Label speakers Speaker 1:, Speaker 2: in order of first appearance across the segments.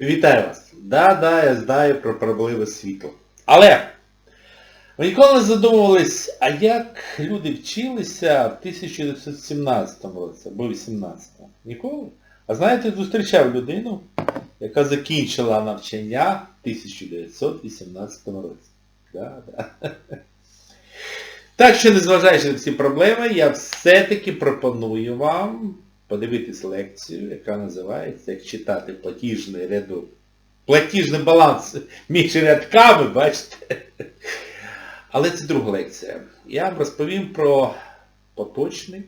Speaker 1: Вітаю вас. Да-да, я знаю про проблеми світу. Але ви ніколи не задумувались, а як люди вчилися в 1917 році або 18 Ніколи? А знаєте, зустрічав людину, яка закінчила навчання в 1918 році. Да, да. Так що, незважаючи на всі проблеми, я все-таки пропоную вам подивитись лекцію, яка називається Як читати платіжний рядок. Платіжний баланс між рядками, бачите? Але це друга лекція. Я вам розповім про поточний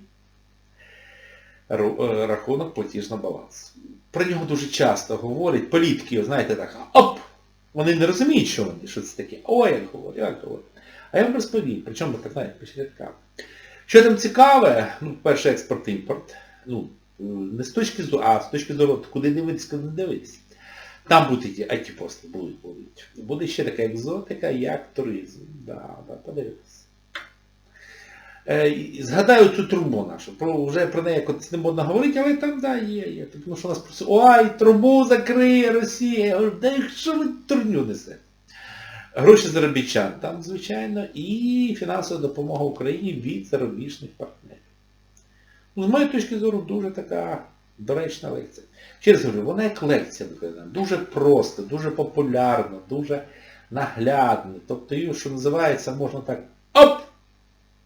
Speaker 1: е, рахунок платіжного балансу. Про нього дуже часто говорять, політики, знаєте, так, оп! Вони не розуміють, що вони, що це таке. Ой, як говорять, як говорять. А я вам розповім, причому так знаєте, між рядками. Що там цікаве, ну, перше експорт-імпорт, ну, е, не з точки зору, а з точки зору, куди дивитися, куди дивитися. Там будуть IT-пости, будуть, будуть. Буде ще така екзотика, як туризм. Да, да, подивитися. Е, згадаю цю трубу нашу. Про, вже про неї якось не можна говорити, але там, да, є, є. Тому що нас просить, ой, трубу закриє Росія. Да що ви турню несете? Гроші заробітчан там, звичайно, і фінансова допомога Україні від зарубіжних партнерів. Ну, з моєї точки зору, дуже така доречна лекція. Ще раз говорю, вона як лекція викладена. Дуже просто, дуже популярна, дуже наглядна. Тобто її, що називається, можна так оп!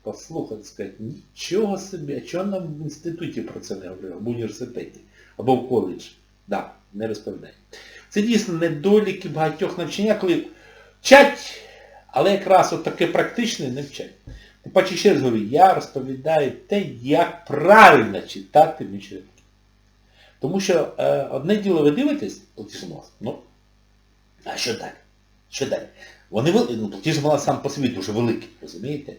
Speaker 1: Послухати, сказати, нічого собі, а чого нам в інституті про це не говорили, або в університеті, або в коледжі. Да, не розповідає. Це дійсно недоліки багатьох навчання, коли вчать, але якраз от таке практичне не вчать. Паче ще раз говорю, я розповідаю те, як правильно читати рядків. Тому що е, одне діло ви дивитесь, платіжний баланс, ну, а що далі? Що далі? Вони ну, платіжний баланс сам по собі дуже великий, розумієте?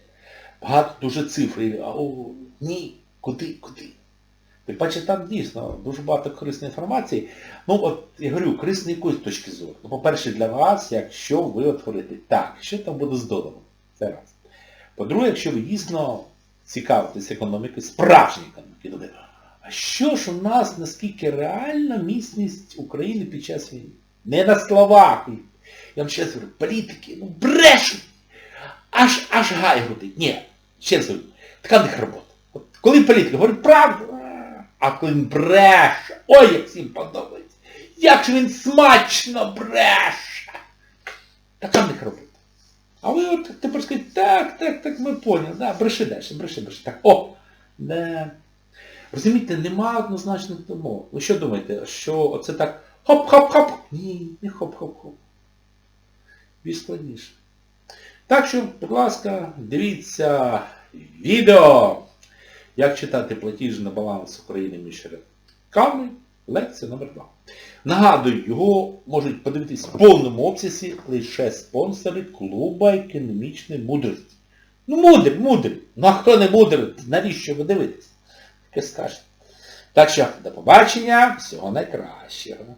Speaker 1: Багато дуже цифр. І, о, ні, куди, куди? Тим паче там дійсно дуже багато корисної інформації. Ну, от я говорю, корисної якоїсь точки зору. Ну, по-перше, для вас, якщо ви отворите так, що там буде з доларом? Це раз. По-друге, якщо ви дійсно цікавитесь економікою, справжньої економіки, думаєте, а що ж у нас, наскільки реальна міцність України під час війни? Не на словах. Я вам ще говорю, політики, ну брешуть. Аж, аж гай грудить. Ні, ще раз говорю, така в них робота. От коли політики говорять правду, а коли він бреше, ой, як всім подобається. Як же він смачно бреше. Така в них робота. А ви от тепер скажіть, так, так, так, ми поняли, да, бреши далі, бреши, бреши. Так, о, не. Розумієте, нема однозначних домов. Ви що думаєте, що оце так хоп-хоп-хоп? Ні, не хоп-хоп-хоп. Більш складніше. Так що, будь ласка, дивіться відео, як читати платіжний баланс України між рядками, лекція номер 2. Нагадую, його можуть подивитись в повному обсязі лише спонсори клуба економічної мудрості. Ну мудрий, мудрий. Ну а хто не мудрий, навіщо ви дивитесь? Таке скажете. Так що, до побачення, всього найкращого.